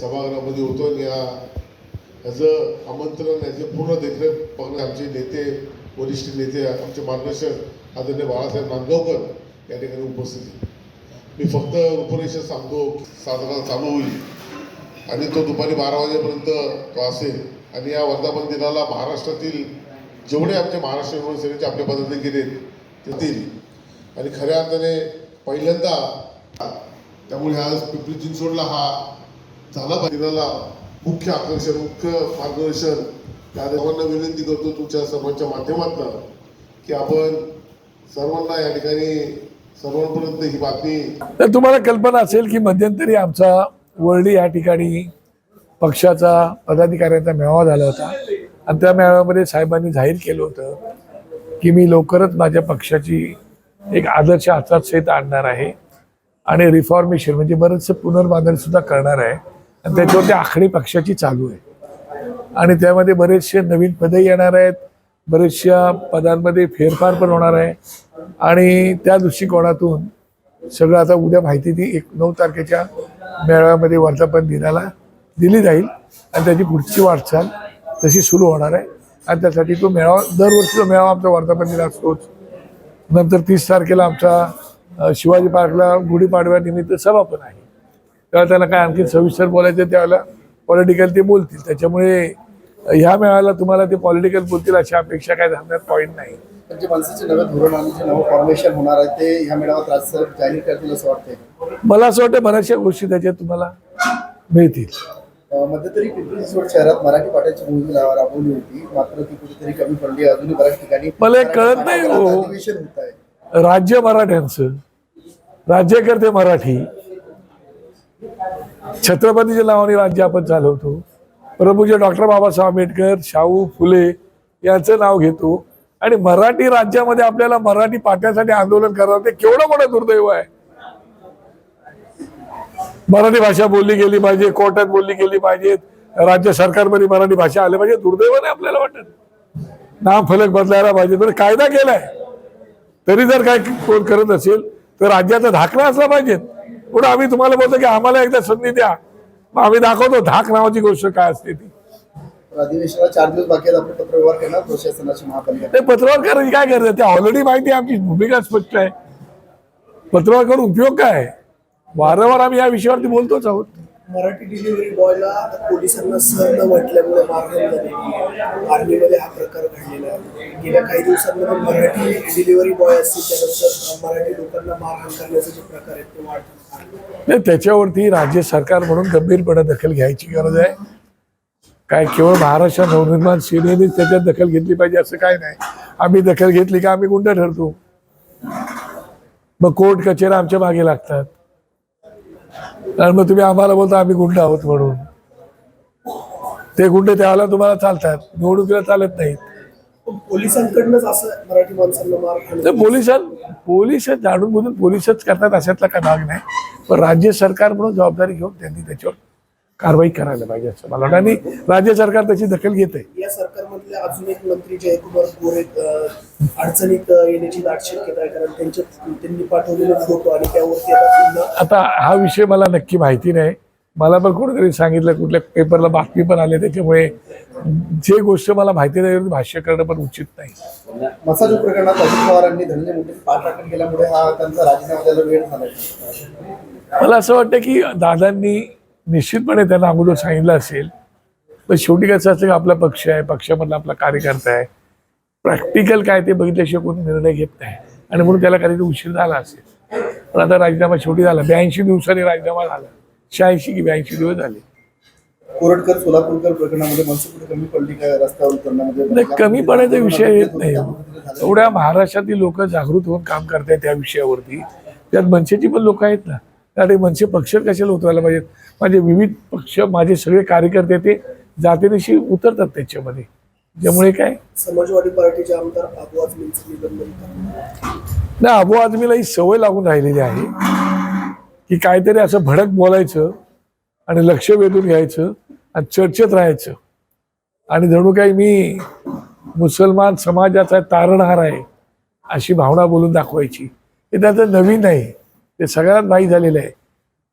सभागृहामध्ये होतो आणि या याचं आमंत्रण याचं पूर्ण देखरेख बघणे आमचे नेते वरिष्ठ नेते आमचे मार्गदर्शक आदरणीय बाळासाहेब नांदगावकर या ठिकाणी उपस्थित मी फक्त रूपरेषा सांगतो साधारण चालू होईल. आणि तो दुपारी बारा वाजेपर्यंत तो असेल. आणि या वर्धापन दिनाला महाराष्ट्रातील जेवढे आमचे महाराष्ट्र सेनेचे आपले पदाधिकारी आहेत ते येतील. आणि खऱ्या अर्थाने पहिल्यांदा त्यामुळे हा पिंपरी चिंचवडला हा झाला पाहिजे मुख्य आकर्षण मुख्य मार्गदर्शन. त्या सर्वांना विनंती करतो तुमच्या सर्वांच्या माध्यमातून की आपण सर्वांना या ठिकाणी सर्वांपर्यंत ही बातमी तर तुम्हाला कल्पना असेल की मध्यंतरी आमचा वर्ली या ठिकाणी पक्षाचा पदाधिकाऱ्यांचा मेळावा झाला होता. आणि त्या मेळाव्यामध्ये साहेबांनी जाहीर केलं होतं की मी लवकरच माझ्या पक्षाची एक आदर्श आचारसंहिता आणणार आहे आणि रिफॉर्मेशन म्हणजे बरंचसं पुनर्बांधण सुद्धा करणार आहे. आणि त्या आखणी पक्षाची चालू आहे. आणि त्यामध्ये बरेचसे नवीन पदे येणार आहेत. बरेचशा पदांमध्ये फेरफार पण होणार आहे. आणि त्या दृष्टिकोनातून सगळं आता उद्या माहिती ती एक नऊ तारखेच्या मेळाव्यामध्ये वर्धापन दिनाला दिली जाईल. आणि त्याची पुढची वाटचाल तशी सुरू होणार आहे. आणि त्यासाठी तो मेळावा दरवर्षी तो मेळावा आमचा वर्धापन दिन असतोच. नंतर तीस तारखेला आमचा शिवाजी पार्कला गुढीपाडव्यानिमित्त सभा पण आहे. तेव्हा त्याला काय आणखी सविस्तर बोलायचं त्यावेळेला पॉलिटिकल ते बोलतील. त्याच्यामुळे ह्या मेळाव्याला तुम्हाला ते पॉलिटिकल बोलतील अशी अपेक्षा काय धरण्यात पॉईंट नाही. पण जे मनसेचे नवे धोरण आणि जे नवं फॉर्मेशन होणार आहे ते ह्या मेळाव्यात राजसाहेब जाहीर करतील असं वाटतंय. मला असं वाटतं बऱ्याचशा गोष्टी त्याच्यात तुम्हाला मिळतील. मध्यंतरी पिंपरी चिंचवड शहरात मराठी पाट्याची रा- राबवली होती. मात्र ती कुठेतरी कमी पडली अजूनही बऱ्याच ठिकाणी मला कळत नाही हो. राज्य मराठ्यांचं. राज्यकर्ते मराठी. छत्रपतीच्या नावाने राज्य आपण चालवतो. प्रभूचे डॉक्टर बाबासाहेब आंबेडकर शाहू फुले यांचं नाव घेतो. आणि मराठी राज्यामध्ये आपल्याला मराठी पाट्यासाठी आंदोलन करावं ते केवढं मोठं दुर्दैव आहे. मराठी भाषा बोलली गेली पाहिजे कोर्टात बोलली गेली पाहिजे राज्य सरकारमध्ये मराठी भाषा आली पाहिजे दुर्दैव नाही आपल्याला वाटत. नाम फलक बदलायला पाहिजे तर कायदा केलाय. तरी जर काय कोण करत असेल तर राज्याचा धाकला असला पाहिजे पुढे आम्ही तुम्हाला बोलतो की आम्हाला एकदा संधी द्या. मग आम्ही दाखवतो धाक नावाची गोष्ट काय असते ती. तर अधिवेशनाला चार दिवस बाकी आहेत आपण पत्रव्यवहार करणार प्रशासनाची महापालिका ते पत्रव्यवहार करायची काय करतात ते ऑलरेडी माहिती आहे आमची भूमिका स्पष्ट आहे. पत्रव्यवहार करून उपयोग काय? वारंवार आम्ही या विषयावरती बोलतोच आहोत. मराठी डिलिव्हरी बॉयला पोलिसांना सहन न म्हटल्यामुळे मारहाण झाली आर्मीमध्ये हा प्रकार घडलेला आहे. गेल्या काही दिवसांमध्ये मराठी डिलिव्हरी बॉय असतील त्यानंतर मराठी लोकांना मारहाण करण्याचा जो प्रकार आहे तो वाढतो नाही त्याच्यावरती राज्य सरकार म्हणून गंभीरपणे दखल घ्यायची गरज आहे. काय केवळ महाराष्ट्र नवनिर्माण सेनेनेच त्याच्यात दखल घेतली पाहिजे असं काय नाही. आम्ही दखल घेतली का आम्ही गुंड ठरतो. मग कोर्ट कचेरा आमच्या मागे लागतात. आणि मग तुम्ही आम्हाला बोलता आम्ही गुंड आहोत म्हणून. ते गुंड त्यावेळेला तुम्हाला चालतात. निवडणुकीला चालत नाहीत. पण पोलिसांकडनंच असं मराठी माणसांना पोलिसां पोलीस जाणून बुजून पोलिसच करतात अशातला काय भाग नाही. पण राज्य सरकार म्हणून जबाबदारी घेऊन त्यांनी त्याच्यावर कारवाई करायला पाहिजे असं मला वाटतं. आणि राज्य सरकार त्याची दखल घेत आहे या सरकारमधले अजून एक मंत्री जयकुमार गोरे अं, अडचणीत येण्याची दाट शक्यता आहे कारण त्यांच्या त्यांनी पाठवलेले फोटो आणि त्यावरती आता पुन्हा आता हा विषय मला नक्की माहिती नाही. मला पण कोणीतरी सांगितलं कुठल्या पेपरला बातमी पण आली त्याच्यामुळे जे गोष्ट मला माहिती नाही भाष्य करणं पण उचित नाही. मसाजू प्रकरणात अजित पवारांनी धनंजय मुंडे पाठराखण केल्यामुळे हा त्यांचा राजीनामा द्यायला वेळ झाला. मला असं वाटतं की दादांनी निश्चितपणे त्यांना अगोदर सांगितलं असेल पण शेवटी कसं असतं की आपला पक्ष आहे पक्षामधला आपला कार्यकर्ता आहे. प्रॅक्टिकल काय ते बघितल्याशिवाय कोणी निर्णय घेत नाही. आणि म्हणून त्याला कधीतरी उशीर झाला असेल. पण आता राजीनामा शेवटी झाला. ब्याऐंशी दिवसांनी राजीनामा झाला. शहाऐंशी की ब्याऐंशी दिवस झाले. कोरटकर सोलापूरकर प्रकरणामध्ये मनसे कमी पडली काय रस्त्यावर कमी पडायचा विषय येत नाही. एवढ्या महाराष्ट्रातील लोक जागृत होऊन काम करतायत त्या विषयावरती. त्यात मनसेची पण लोक आहेत ना. त्यासाठी मनसे पक्ष कशाला उतरायला पाहिजेत? माझे विविध पक्ष माझे सगळे कार्यकर्ते ते जातीनिशी उतरतात त्याच्यामध्ये. त्यामुळे काय? समाजवादी पार्टीचे आमदार निलंबन करणार नाही अबू आदमीला ही सवय लागून राहिलेली आहे की काहीतरी असं भडक बोलायचं आणि लक्ष वेधून घ्यायचं आणि चर्चेत राहायचं. आणि जणू काही मी मुसलमान समाजाचा तारणहार आहे अशी भावना बोलून दाखवायची. हे त्याचं नवीन नाही ते सगळ्यात माहीत झालेलं आहे.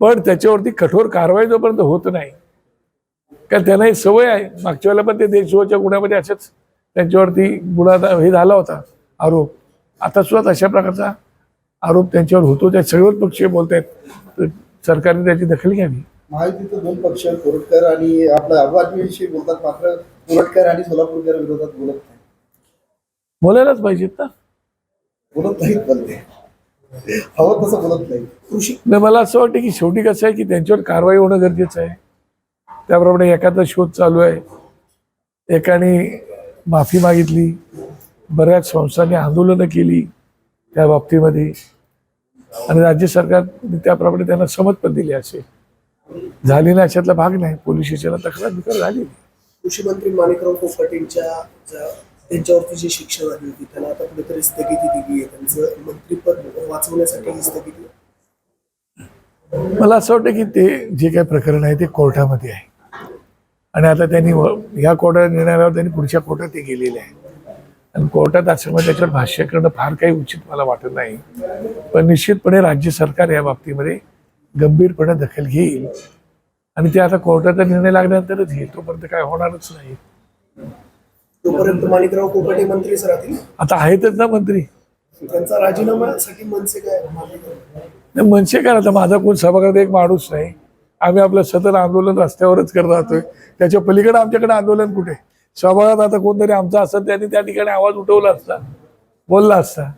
पण त्याच्यावरती कठोर कारवाई जोपर्यंत होत नाही कारण त्यांना ही सवय आहे. मागच्या वेळेला पण ते देशद्रोहाच्या गुन्ह्यामध्ये असेच त्यांच्यावरती गुन्हा हे झाला होता आरोप. आता सुद्धा तशा प्रकारचा आरोप त्यांच्यावर होतो. त्या सर्वच पक्षीय बोलत आहेत सरकारने त्याची दखल घ्यावी. महायुतीचे दोन पक्ष कोरटकर आणि आपला आम आदमीविषयी बोलतात मात्र कोरटकर आणि सोलापूरकर विरोधात बोलत नाही बोलायलाच पाहिजेत ना. बोलत नाहीत बोलते हवं तसं बोलत नाही कृषी मला असं वाटतं की शेवटी कसं आहे की त्यांच्यावर कारवाई होणं गरजेचं आहे. त्याप्रमाणे एखादा शोध चालू आहे. एकाने माफी मागितली बऱ्याच संस्थांनी आंदोलनं केली त्या बाबतीमध्ये. आणि राज्य सरकारने त्याप्रमाणे त्यांना समज पण दिली असेल झाली नाही अशातला भाग नाही. पोलीस स्टेशनला तक्रार बिक्रार झाली. कृषी मंत्री माणिकराव कोकाटेंच्या त्यांच्यावरती जी शिक्षा झाली होती त्याला आता कुठेतरी स्थगिती दिली आहे. त्यांचं मंत्रीपद वाचवण्यासाठी ही स्थगिती मला असं वाटतं की ते जे काही प्रकरण आहे ते कोर्टामध्ये आहे. आणि आता त्यांनी ह्या कोर्टात निर्णय आल्यावर त्यांनी पुढच्या कोर्टात ते गेलेले आहे आणि कोर्टात असल्यामुळे त्याच्यावर भाष्य करणं फार काही उचित मला वाटत नाही. पण निश्चितपणे राज्य सरकार या बाबतीमध्ये गंभीरपणे दखल घेईल. आणि ते आता कोर्टाचा निर्णय लागल्यानंतरच घेईल. तोपर्यंत काय होणारच नाही. तोपर्यंत माणिकराव कोकाटे मंत्रीच राहतील आता आहेतच ना मंत्री. त्यांचा राजीनाम्यासाठी मनसे काय? मनसे काय? आता माझा कोण सभागृहात एक माणूस नाही. आम्ही आपलं सतत आंदोलन रस्त्यावरच करत राहतोय. त्याच्या पलीकडे आमच्याकडे आंदोलन कुठे? सभागात आता कोणतरी आमचा असत त्यांनी त्या ठिकाणी आवाज उठवला असता बोलला असता.